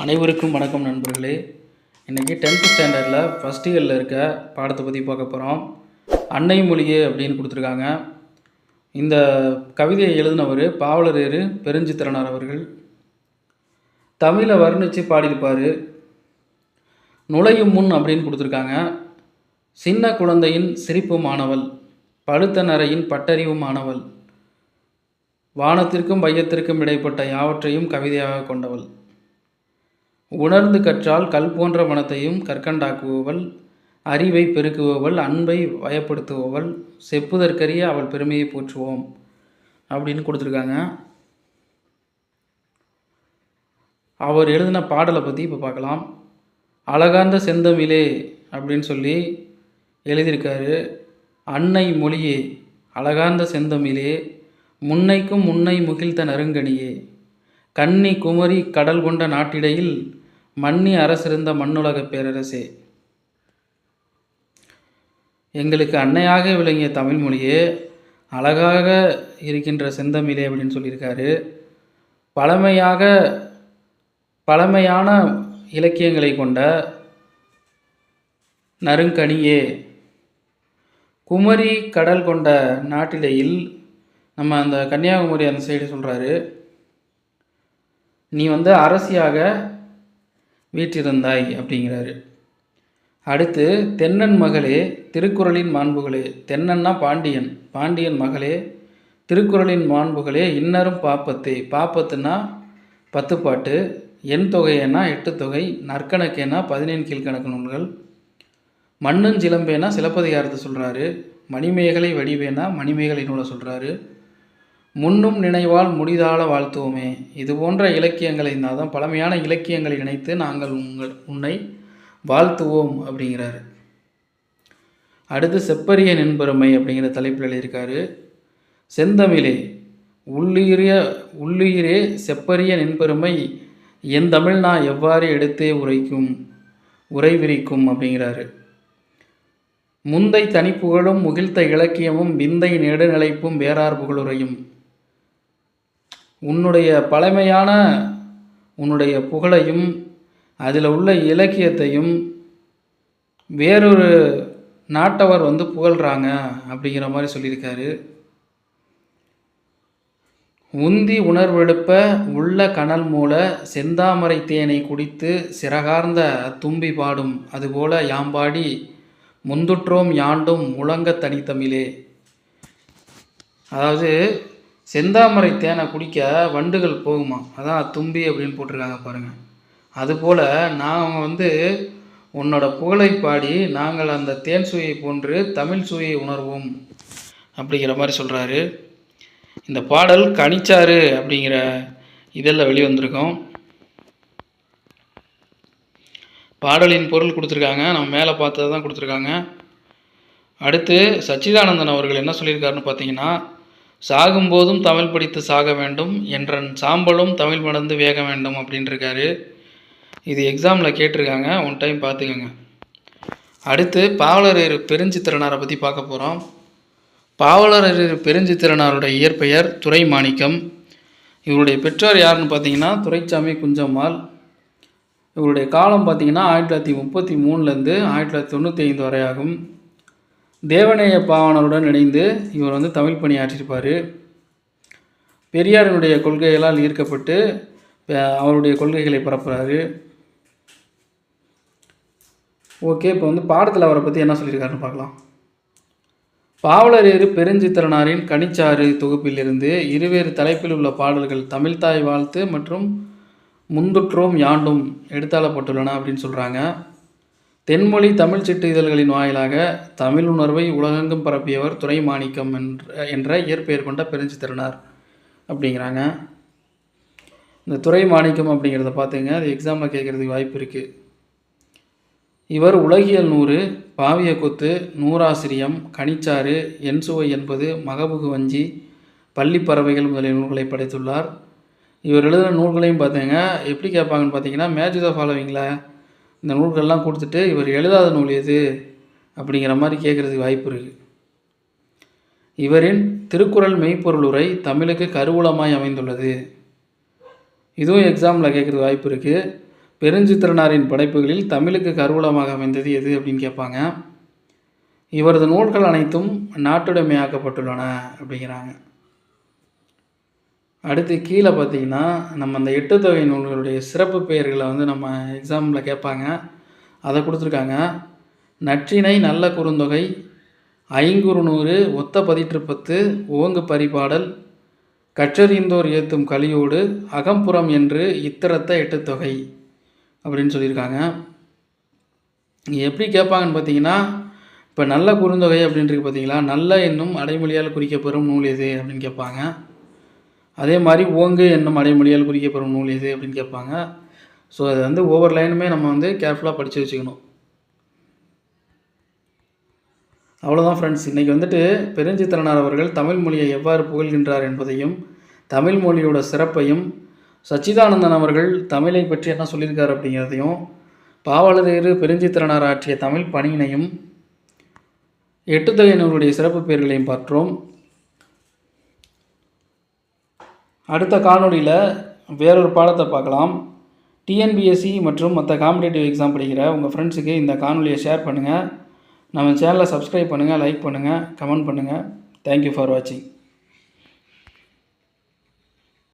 அனைவருக்கும் வணக்கம் நண்பர்களே. இன்றைக்கி டென்த்து ஸ்டாண்டர்டில் ஃபஸ்ட் இயரில் இருக்க பாடத்தை பற்றி பார்க்க போகிறோம் அன்னை மொழியே அப்படின்னு கொடுத்துருக்காங்க. இந்த கவிதையை எழுதினவர் பாவலரேறு பெருஞ்சித்திரனார் அவர்கள். தமிழை வர்ணித்து பாடியிருப்பார். நுழையும் முன் அப்படின்னு கொடுத்துருக்காங்க. சின்ன குழந்தையின் சிரிப்பு மாணவள் பழுத்த நரையின் பட்டறிவு மாணவள் வானத்திற்கும் பையத்திற்கும் இடைப்பட்ட யாவற்றையும் கவிதையாக கொண்டவள். உணர்ந்து கற்றால் கல் போன்ற மனத்தையும் கற்கண்டாக்குபவள் அறிவை பெருக்குபவள் அன்பை வயப்படுத்துபவள் செப்புதற்கரிய அவள் பெருமையை போற்றுவோம் அப்படின்னு கொடுத்துருக்காங்க. அவர் எழுதின பாடலை பற்றி இப்போ பார்க்கலாம். அழகார்ந்த செந்தமிழே அப்படின்னு சொல்லி எழுதியிருக்காரு. அன்னை மொழியே அழகார்ந்த செந்தமிழே முன்னைக்கும் முன்னை முகிழ்த்த நறுங்கனியே கன்னி குமரி கடல் கொண்ட நாட்டிடையில் மன்னி அரசிருந்த மண்ணுலகப் பேரரசே. எங்களுக்கு அன்னையாக விளங்கிய தமிழ் மொழியே அழகாக இருக்கின்ற செந்தமிழே அப்படின்னு சொல்லியிருக்காரு. பழமையாக பழமையான இலக்கியங்களை கொண்ட நறுங்கனியே. குமரி கடல் கொண்ட நாட்டிடையில் நம்ம அந்த கன்னியாகுமரி அந்த சைடு சொல்கிறாரு நீ வந்து அரசியாக வீற்றிருந்தாய் அப்படிங்கிறாரு. அடுத்து தென்னன் மகளே திருக்குறளின் மாண்புகளே. தென்னன்னா பாண்டியன். பாண்டியன் மகளே திருக்குறளின் மாண்புகளே இன்னரும் பாப்பத்தே. பாப்பத்துனா பத்து பாட்டு. எண் தொகையேனா எட்டு தொகை. நற்கணக்கேனா பதினேழு கீழ்கணக்கு நூல்கள். மண்ணும் சிலம்பேனா சிலப்பதிகாரத்தை சொல்கிறாரு மணிமேகலை வடிவேனா மணிமேகலை நூலை சொல்கிறாரு முன்னும் நினைவால் முடிதால வாழ்த்துவோமே. இது போன்ற இலக்கியங்களை தான் பழமையான இலக்கியங்களை இணைத்து நாங்கள் உங்கள் உன்னை வாழ்த்துவோம் அப்படிங்கிறாரு. அடுத்து செப்பரிய நின்பெருமை அப்படிங்கிற தலைப்பில் எழுதியிருக்காரு. செந்தமிழே உள்ளுயிரிய உள்ளுயிரே செப்பரிய நின்பெருமை என் தமிழ் நான் எவ்வாறு எடுத்தே உரைக்கும் உரை விரிக்கும் அப்படிங்கிறாரு. முந்தை தனிப்புகழும் முகிழ்த்த இலக்கியமும் விந்தை நெடுநிலைப்பும் வேறார் புகழுரையும் உன்னுடைய பழமையான உன்னுடைய புகழையும் அதில் உள்ள இலக்கியத்தையும் வேறொரு நாட்டவர் வந்து புகழ்கிறாங்க அப்படிங்கிற மாதிரி சொல்லியிருக்காரு. உந்தி உணர்வெடுப்ப உள்ள கனல் மூல செந்தாமரை தேனை குடித்து சிறகார்ந்த தும்பி பாடும் அதுபோல யாம்பாடி முந்துற்றோம் யாண்டும் முழங்க தனித்தமிழே. அதாவது செந்தாமரை தேனை குடிக்க வண்டுகள் போகுமா? அதான் தும்பி அப்படின்னு போட்டிருக்காங்க பாருங்கள் அதுபோல் நாங்கள் வந்து உன்னோட புகழை பாடி நாங்கள் அந்த தேன் சுவையை போன்று தமிழ் சுவையை உணர்வோம் அப்படிங்கிற மாதிரி சொல்கிறாரு இந்த பாடல் கனிச்சாறு அப்படிங்கிற இதெல்லாம் வெளிவந்திருக்கோம். பாடலின் பொருள் கொடுத்துருக்காங்க. நம்ம மேலே பார்த்தது தான் கொடுத்துருக்காங்க. அடுத்து சச்சிதானந்தன் அவர்கள் என்ன சொல்லியிருக்காருன்னு பார்த்தீங்கன்னா சாகும்போதும் தமிழ் படித்து சாக வேண்டும் என்றன் சாம்பலும் தமிழ் மடந்து வேக வேண்டும் அப்படின்ட்டுருக்காரு இது எக்ஸாமில் கேட்டிருக்காங்க ஒன் டைம் பார்த்துக்கோங்க. அடுத்து பாவலரேறு பெருஞ்சித்திரனாரை பற்றி பார்க்க போகிறோம் பாவலரேறு பெருஞ்சித்திரனாருடைய இயற்பெயர் துறை மாணிக்கம் இவருடைய பெற்றோர் யாருன்னு பார்த்தீங்கன்னா துரைச்சாமி குஞ்சம்மாள். இவருடைய காலம் பார்த்தீங்கன்னா ஆயிரத்தி தொள்ளாயிரத்தி முப்பத்தி மூணுலேருந்து ஆயிரத்தி தொள்ளாயிரத்தி தொண்ணூற்றி ஐந்து வரை ஆகும். தேவநேய பாவனருடன் இணைந்து இவர் வந்து தமிழ் பணியாற்றியிருப்பார் பெரியாரினுடைய கொள்கைகளால் ஈர்க்கப்பட்டு அவருடைய கொள்கைகளை பரப்புகிறாரு ஓகே இப்போ வந்து பாடத்தில் அவரை பற்றி என்ன சொல்லியிருக்காருன்னு பார்க்கலாம். பாவலரேறு பெருஞ்சித்திரனாரின் கனிச்சாறு தொகுப்பிலிருந்து இருவேறு தலைப்பில் உள்ள பாடல்கள் தமிழ்தாய் வாழ்த்து மற்றும் முந்துற்றோம் யாண்டும் எடுத்தாளப்பட்டுள்ளன அப்படின்னு சொல்கிறாங்க தென்மொழி தமிழ் சிட்டு இதழ்களின் வாயிலாக தமிழ் உணர்வை உலகெங்கும் பரப்பியவர் துறை மாணிக்கம் என்ற என்ற இயற்பெயர் கொண்ட பெருஞ்சித்திரனார் அப்படிங்கிறாங்க. இந்த துறை மாணிக்கம் அப்படிங்கிறத பார்த்துங்க. அது எக்ஸாமில் கேட்குறதுக்கு வாய்ப்பு இருக்குது இவர் உலகியல் நூறு பாவிய கொத்து நூறாசிரியம் கனிச்சாறு என்சுவை என்பது மகபுகு வஞ்சி பள்ளிப்பறவைகள் முதலிய நூல்களை படைத்துள்ளார். இவர் எழுதின நூல்களையும் பார்த்தீங்க. எப்படி கேட்பாங்கன்னு பார்த்தீங்கன்னா மேஜ் த ஃபாலோவிங்கில் இந்த நூல்கள்லாம் கொடுத்துட்டு இவர் எழுதாத நூல் எது அப்படிங்கிற மாதிரி கேட்குறதுக்கு வாய்ப்பு இருக்குது இவரின் திருக்குறள் மெய்ப்பொருள் உரை தமிழுக்கு கருவூலமாய் அமைந்துள்ளது. இதுவும் எக்ஸாமில் கேட்குறது வாய்ப்பு இருக்குது பெருஞ்சித்திரனாரின் படைப்புகளில் தமிழுக்கு கருவூலமாக அமைந்தது எது அப்படின்னு கேட்பாங்க. இவரது நூல்கள் அனைத்தும் நாட்டுடைமையாக்கப்பட்டுள்ளன அப்படிங்கிறாங்க. அடுத்து கீழே பார்த்தீங்கன்னா நம்ம அந்த எட்டு தொகை நூல்களுடைய சிறப்பு பெயர்களை வந்து நம்ம எக்ஸாமில் கேட்பாங்க. அதை கொடுத்துருக்காங்க. நற்றிணை நல்ல குறுந்தொகை ஐங்குறுநூறு ஒத்த பதிற்று பத்து ஓங்கு பரிபாடல் கற்றறிந்தோர் ஏத்தும் கலியோடு அகம்புறம் என்று இத்திரத்த எட்டு தொகை அப்படின்னு சொல்லியிருக்காங்க. எப்படி கேட்பாங்கன்னு பார்த்தீங்கன்னா இப்போ நல்ல குறுந்தொகை அப்படின்றது பார்த்தீங்களா நல்ல என்னும் அடைமொழியால் குறிக்கப்பெறும் நூல் எது அப்படின்னு கேட்பாங்க. அதே மாதிரி ஓங்கு என்னும் அடைமொழியால் குறிக்கப்பெறும் நூல் எது அப்படின்னு கேட்பாங்க. ஸோ அது வந்து ஒவ்வொரு லைனுமே நம்ம வந்து கேர்ஃபுல்லாக படித்து வச்சுக்கணும். அவ்வளோதான் ஃப்ரெண்ட்ஸ் இன்றைக்கி வந்துட்டு பெருஞ்சித்திரனார் அவர்கள் தமிழ் மொழியை எவ்வாறு புகழ்கின்றார் என்பதையும் தமிழ் மொழியோட சிறப்பையும் சச்சிதானந்தன் அவர்கள் தமிழை பற்றி என்ன சொல்லியிருக்கார் அப்படிங்கிறதையும் பாவலரேறு பெருஞ்சித்திரனார் ஆற்றிய தமிழ் பணியினையும் எட்டுத்தொகை நூலுடைய சிறப்பு பெயர்களையும் பார்த்தோம் அடுத்த காணொலியில் வேறொரு பாடத்தை பார்க்கலாம். டிஎன்பிஎஸ்சி மற்றும் மற்ற காம்படேட்டிவ் எக்ஸாம் படிக்கிற உங்கள் ஃப்ரெண்ட்ஸுக்கு இந்த காணொலியை ஷேர் பண்ணுங்கள் நம்ம சேனலை சப்ஸ்கிரைப் பண்ணுங்கள் லைக் பண்ணுங்கள் கமெண்ட் பண்ணுங்கள் தேங்க்யூ ஃபார் வாட்சிங்